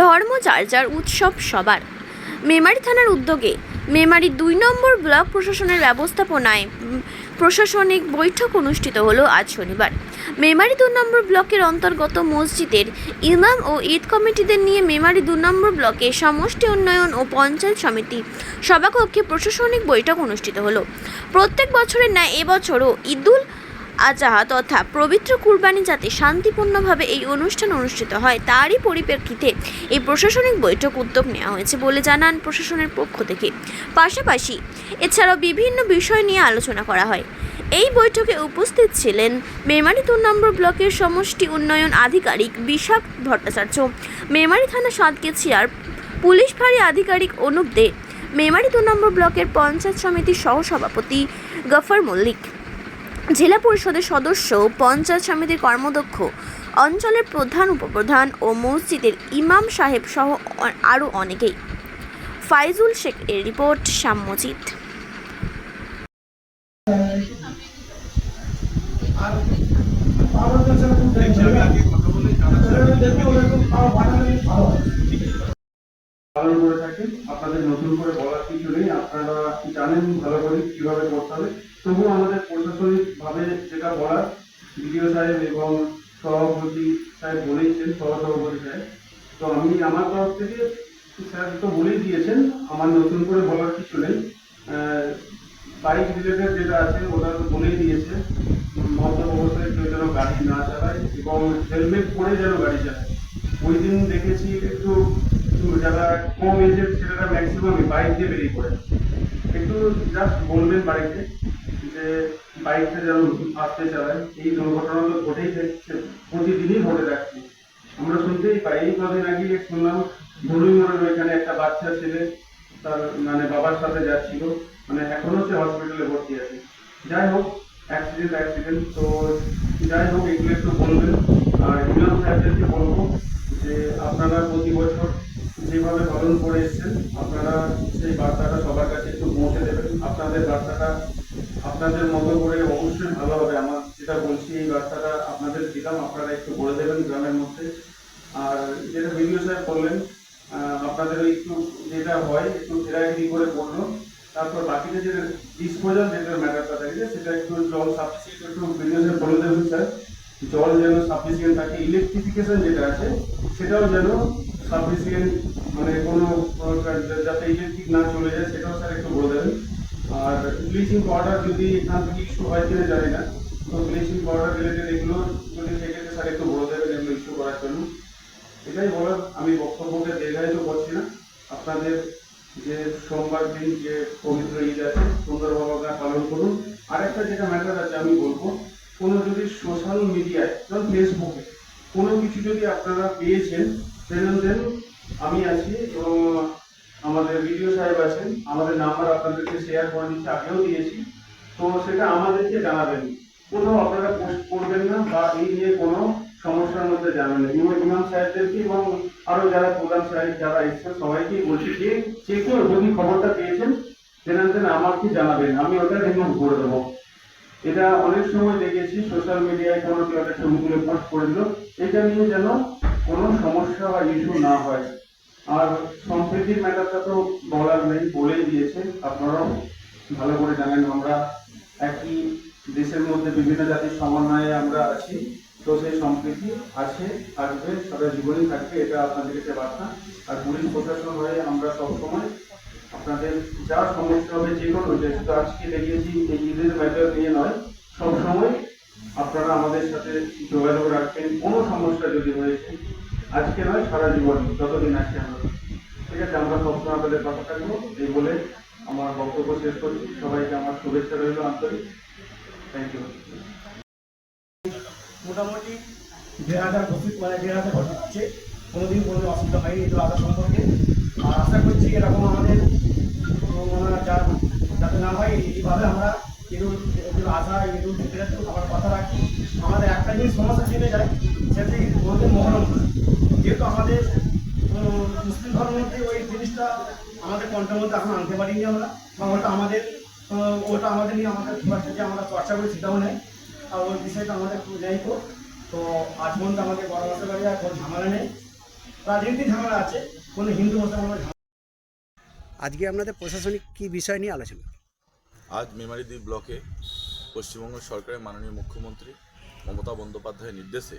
ধর্ম যার যার উৎসব সবার। মেমারি থানার উদ্যোগে মেমারি দুই নম্বর ব্লক প্রশাসনের ব্যবস্থাপনায় প্রশাসনিক বৈঠক অনুষ্ঠিত হলো আজ শনিবার। মেমারি দু নম্বর ব্লকের অন্তর্গত মসজিদের ইমাম ও ঈদ কমিটিদের নিয়ে মেমারি দু নম্বর ব্লকে সমষ্টি উন্নয়ন ও পঞ্চায়েত সমিতি সভাকক্ষে প্রশাসনিক বৈঠক অনুষ্ঠিত হলো। প্রত্যেক বছরের ন্যায় এবছরও ঈদুল আজাহা তথা পবিত্র কুরবানি যাতে শান্তিপূর্ণভাবে এই অনুষ্ঠান অনুষ্ঠিত হয়, তারই পরিপ্রেক্ষিতে এই প্রশাসনিক বৈঠক উদ্যোগ নেওয়া হয়েছে বলে জানান প্রশাসনের পক্ষ থেকে। পাশাপাশি এছাড়াও বিভিন্ন বিষয় নিয়ে আলোচনা করা হয়। এই বৈঠকে উপস্থিত ছিলেন মেমারি দু নম্বর ব্লকের সমষ্টি উন্নয়ন আধিকারিক বিশাখ ভট্টাচার্য, মেমারি থানা সাতগেছিয়ার পুলিশ ফাঁড়ি আধিকারিক অনুপ দে, মেমারি দু নম্বর ব্লকের পঞ্চায়েত সমিতির সহসভাপতি গফর মল্লিক। জেলা পরিষদের সদস্য, পঞ্চায়েত সমিতির কর্মদক্ষ অঞ্চলের প্রধান উপপ্রধান ও মসজিদের ইমাম সাহেব সহ আরও অনেকেই। ফাইজুল শেখ এর রিপোর্ট থাকেন আপনাদের নতুন করে বলার কিছু নেই। আপনারা জানেন ভালো করে কীভাবে করতে হবে? তবুও আমাদের প্রশাসনিক ভাবে যেটা বলার, বিডিও সাহেব এবং সভাপতি সাহেব বলেছেন সহসভাপতি সাহেব। তো আমি আমার তরফ থেকে স্যার তো বলেই দিয়েছেন, আমার নতুন করে বলার কিছু নেই। বাইক রিলেটেড যেটা আছে, ওটা তো বলেই দিয়েছে। মদ্য অবস্থায় কেউ যেন গাড়ি না চালায় এবং হেলমেট পরে যেন গাড়ি চালায়। ওই দিন দেখেছি একটু একটু যারা কম এজের ছেলেরা ম্যাক্সিমামই বাইক দিয়ে বেরিয়ে পড়ে। একটু জাস্ট বলবেন বাড়িতে। যে বাইকটা যেন আস্তে চালায়, এই দুর্ঘটনা তো ঘটেই যাচ্ছে, প্রতিদিনই ঘটে যাচ্ছে। আমরা শুনতেই পাই, এই কদিন আগে শুনলাম ধরুই মোড়ের ওইখানে একটা বাচ্চা ছেলে, তার মানে বাবার সাথে যাচ্ছিল মানে এখনও সে হসপিটালে ভর্তি আছে। যাই হোক অ্যাক্সিডেন্ট অ্যাক্সিডেন্ট তো যাই হোক, এগুলো একটু বলবেন। আর ইমাম সাহেবদেরকে বলব যে আপনারা প্রতি বছর যেভাবে পালন করে এসেছেন, আপনারা সেই বার্তাটা সবার কাছে একটু পৌঁছে দেবেন। আপনাদের বার্তাটা আপনাদের মতো করে অবশ্যই ভালো হবে আমার যেটা বলছি, এই বার্তাটা আপনাদের দিলাম, আপনারা একটু বলে দেবেন গ্রামের মধ্যে। আর যেটা ভিডিও সাহেব বললেন আপনাদের একটু যেটা হয়, একটু ঘেরাঘিরি করে বলল। তারপর বাকিটা যে ডিসপোজাল যেটা ম্যাটারটা থাকে, সেটা একটু জল সাফিসিয়েন্ট একটু ভিডিও সাহেব বলে দেবেন স্যার। জল যেন সাফিসিয়েন্ট থাকে ইলেকট্রিফিকেশন যেটা আছে, সেটাও যেন সাফিসিয়েন্ট মানে কোনো যাতে ইলেকট্রিক না চলে যায়, সেটাও স্যার একটু বলে দেবেন। আর ব্লিচিং পাউডার যদি এখান থেকে ইস্যু হয় কিনা জানি না। তো ব্লিচিং পাউডার রিলেটেড এগুলো যদি থেকে থাকে স্যার একটু বলে দেবেন এগুলো ইস্যু করার জন্য। এটাই বলার আমি বক্তব্যকে দীর্ঘায়িত করছি না। আপনাদের যে সোমবার দিন যে পবিত্র ঈদ আছে, সুন্দরভাবে পালন করুন। আরেকটা যেটা ম্যাটার আছে, আমি বলব, কোনো যদি সোশ্যাল মিডিয়ায় যেমন ফেসবুকে কোনো কিছু যদি আপনারা পেয়েছেন সেজন্য আমি আছি এবং আমাদের ভিডিও সাহেব আছেন, আমাদের নাম্বার আপনাদেরকে শেয়ার করে দিচ্ছি, আগেও দিয়েছি। তো সেটা আমাদেরকে জানাবেন। কোথাও আপনারা পোস্ট করবেন না বা এই নিয়ে কোনো সমস্যার মধ্যে যাবেন না। ইমাম সাহেবদেরকে এবং আরও যারা প্রধান সাহেব, যারা এসছেন, সবাইকেই বলছি যে যে কেউ যদি খবরটা পেয়েছেন তেনান তেন আমাকে জানাবেন। আমি ওটা রিমুভ করে দেবো। এটা অনেক সময় দেখেছি সোশ্যাল মিডিয়ায় কোনো কেউ একটা ছবি তুলে পোস্ট করে দিল। এটা নিয়ে যেন কোনো সমস্যা বা ইস্যু না হয়। আর সম্প্রীতির ম্যাটারটা তো বলার নেই, বলেই দিয়েছে। আপনারাও ভালো করে জানেন, আমরা একই দেশের মধ্যে বিভিন্ন জাতির সমন্বয়ে আমরা আছি। তো সেই সম্প্রীতি আছে, থাকবে, সারা জীবনই থাকবে, এটা আপনাদের কাছে বার্তা। আর পুলিশ প্রশাসন হয়ে আমরা সবসময় আপনাদের যা সমস্যা হবে যে কোনো শুধু আজকে দেখিয়েছি, এই ঈদের ম্যাটার নিয়ে নয়, সবসময় আপনারা আমাদের সাথে যোগাযোগ রাখবেন। কোনো সমস্যা যদি হয়েছে আজকে নয়, সারা জীবন, যতদিন আছি আমরা। ঠিক আছে, আমরা সবসময় আপনাদের কথা থাকব এই বলে আমার বক্তব্য শেষ করছি। সবাইকে আমার শুভেচ্ছা রইল আন্তরিক। থ্যাংক ইউ মোটামুটি দেড় হাজার বছর মানে দেড় হাজার হচ্ছে কোনোদিন কোনো অসুবিধা হয়নি এই আধার সম্পর্কে। আর আশা করছি এরকম আমাদের ওনারা যা যাতে না হয়, এইভাবে আমরা এগুলো এগুলো আশা, এগুলো আমার কথা রাখি। আমাদের একটা জিনিস সমস্যা জেনে যায়, সেটি কোনোদিন মহরম। যেহেতু আমাদের মুসলিম ধর্মের মধ্যে ওই জিনিসটা আমাদের কণ্ঠের মধ্যে এখন আনতে পারিনি আমরা। বা ওটা আমাদের ওটা আমাদের নিয়ে আমাদের যে আমরা চর্চা করি, সেটাও নেই। আর ওই বিষয়টা আমাদের যাই হোক তো। আজ পর্যন্ত আমাদের বড় মাসের বাড়ি আর কোনো ঝামেলা নেই। রাজনীতি ঝামেলা আছে, কোনো হিন্দু, মুসলমান আজকে আপনাদের প্রশাসনিক কি বিষয় নিয়ে আলোচনা? আজ মেমারিদ্বীপ ব্লকে পশ্চিমবঙ্গ সরকারের মাননীয় মুখ্যমন্ত্রী মমতা বন্দ্যোপাধ্যায়ের নির্দেশে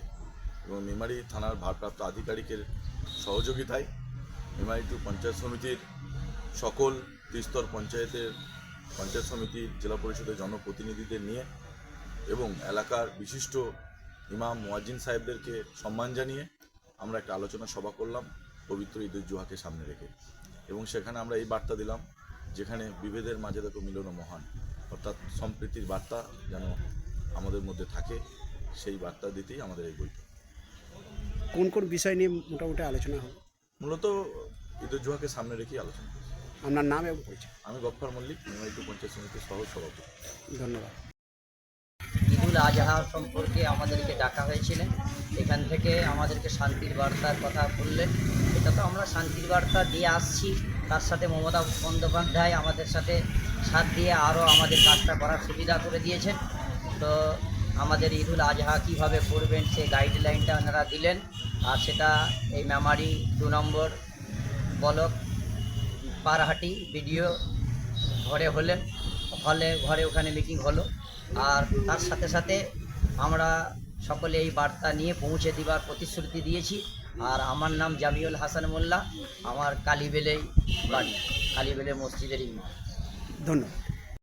এবং মেমারি থানার ভারপ্রাপ্ত আধিকারিকের সহযোগিতায় মেমারি টু পঞ্চায়েত সমিতির সকল ত্রিস্তর পঞ্চায়েতের পঞ্চায়েত সমিতির জেলা পরিষদের জনপ্রতিনিধিদের নিয়ে এবং এলাকার বিশিষ্ট ইমাম মোয়াজ্জিন সাহেবদেরকে সম্মান জানিয়ে আমরা একটা আলোচনা সভা করলাম পবিত্র ঈদের জুহাকে সামনে রেখে। এবং সেখানে আমরা এই বার্তা দিলাম যেখানে বিভেদের মাঝে দেখো মিলন মহান। অর্থাৎ সম্প্রীতির বার্তা যেন আমাদের মধ্যে থাকে, সেই বার্তা দিতেই আমাদের এই বইটা কোন কোন বিষয় নিয়ে মোটামুটি আলোচনা হবে? মূলত ঈদের জুহাকে সামনে রেখেই আলোচনা আপনার নাম এবং পরিচয়। আমি গফফার মল্লিক মেমারিটু পঞ্চায়েত সমিতির সহ সভাপতি ধন্যবাদ ঈদুল আজহা সম্পর্কে আমাদেরকে ডাকা হয়েছিলেন এখান থেকে আমাদেরকে শান্তির বার্তার কথা বললেন এটা তো আমরা শান্তির বার্তা দিয়ে আসছি। তার সাথে মমতা বন্দ্যোপাধ্যায় আমাদের সাথে সাথ দিয়ে আরও আমাদের কাজটা করার সুবিধা করে দিয়েছেন। তো আমাদের ঈদুল আজহা কীভাবে করবেন সেই গাইডলাইনটা ওনারা দিলেন। আর সেটা এই মেমারি দু নম্বর বলক পারহাটি ভিডিও ঘরে হলেন। হলে ঘরে ওখানে মিটিং হলো। আর তার সাথে সাথে আমরা সকলে এই বার্তা নিয়ে পৌঁছে দিবার প্রতিশ্রুতি দিয়েছি। আর আমার নাম জামিউল হাসান মোল্লা, আমার কালীবেলেই বাড়ি, কালীবেলে মসজিদের ইমাম। ধন্যবাদ।